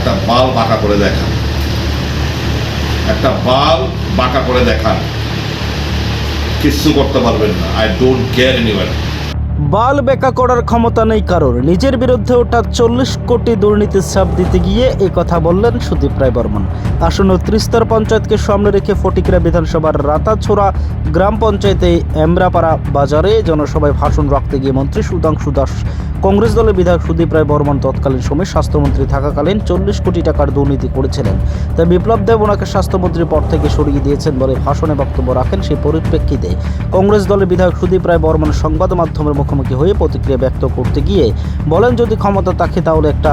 একটা বাল বাঁকা করে দেখান। একটা বাল বাঁকা করে দেখান। কিচ্ছু করতে পারবেন না। আই ডোন্ট কেয়ার এনিওয়ার বাল বেকা করার ক্ষমতা নেই কারোর। নিজের বিরুদ্ধে ওঠা চল্লিশ কোটি দুর্নীতির ছাপ দিতে গিয়ে এই কথা বললেন সুদীপ রায় বর্মন। আসন্ন ত্রিস্তর পঞ্চায়েতকে সামনে রেখে ফটিকরা বিধানসভার রাতাছোড়া গ্রাম পঞ্চায়েতে এমরাপাড়া বাজারে জনসভায় ভাষণ রাখতে গিয়ে মন্ত্রী সুধাংশু দাস কংগ্রেস দলের বিধায়ক সুদীপ রায় বর্মন তৎকালীন সময় স্বাস্থ্যমন্ত্রী থাকাকালীন চল্লিশ কোটি টাকার দুর্নীতি করেছিলেন। তাই বিপ্লব দেব ওনাকে স্বাস্থ্যমন্ত্রীর পদ থেকে সরিয়ে দিয়েছেন বলে ভাষণে বক্তব্য রাখেন সেই পরিপ্রেক্ষিতে কংগ্রেস দলের বিধায়ক সুদীপ রায় বর্মন সংবাদ মাধ্যমের মুখোমুখি হয়ে প্রতিক্রিয়া ব্যক্ত করতে গিয়ে বলেন, যদি ক্ষমতা থাকে তাহলে একটা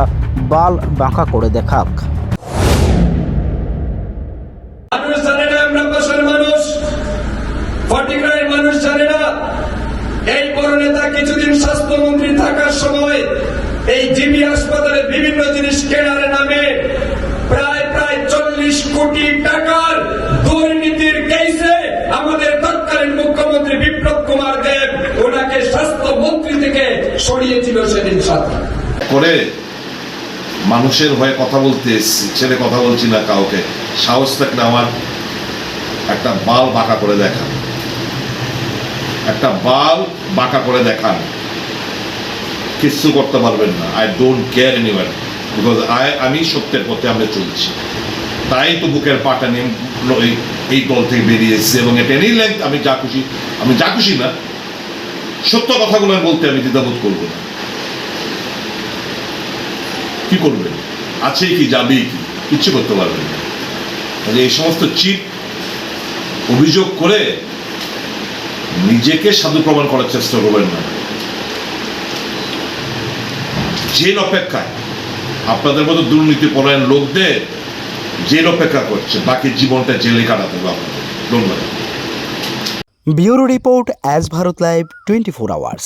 বাল বাঁকা করে দেখাক। মানুষ জানে না এই বড় কিছুদিন স্বাস্থ্যমন্ত্রী থাকার সময় এই জিবি হাসপাতালে বিভিন্ন জিনিস কেনার নামে প্রায় প্রায় চল্লিশ কোটি টাকার দুর্নীতির কেসে আমাদের তৎকালীন মুখ্যমন্ত্রী বিপ্লব কুমার দেব ওনাকে স্বাস্থ্যমন্ত্রী থেকে সরিয়েছিল সেদিন সাথে। করে মানুষের হয়ে কথা বলতে এসছি, ছেলে কথা বলছি না কাউকে। সাহস থাকলে আমার একটা বাল বাঁকা করে দেখান। একটা বাল বাঁকা করে দেখান। কিচ্ছু করতে পারবেন না। I don't care anywhere because I আমি সত্যের পথে আমরা চলছি। তাই তো বুকের পাটা নিয়ে এই- দল থেকে বেরিয়ে এবং এটা এনি লেন্থ আমি যা খুশি, আমি যা খুশি না, সত্য কথাগুলো বলতে আমি দ্বিধাবোধ করব না। কি করবেন? আছেই কি, যাবেই কি? কিচ্ছু করতে পারবেন না। এই সমস্ত চিট অভিযোগ করে নিজেকে সাধু প্রমাণ করার চেষ্টা করবেন না। জেল অপেক্ষায়। আপনাদের মতো দুর্নীতি পরায়ণ লোকদের জেল অপেক্ষা করছে। বাকি জীবনটা জেলে কাটাতে হবে আপনাদের। ধন্যবাদ। Bureau report as Bharat live twenty four hours.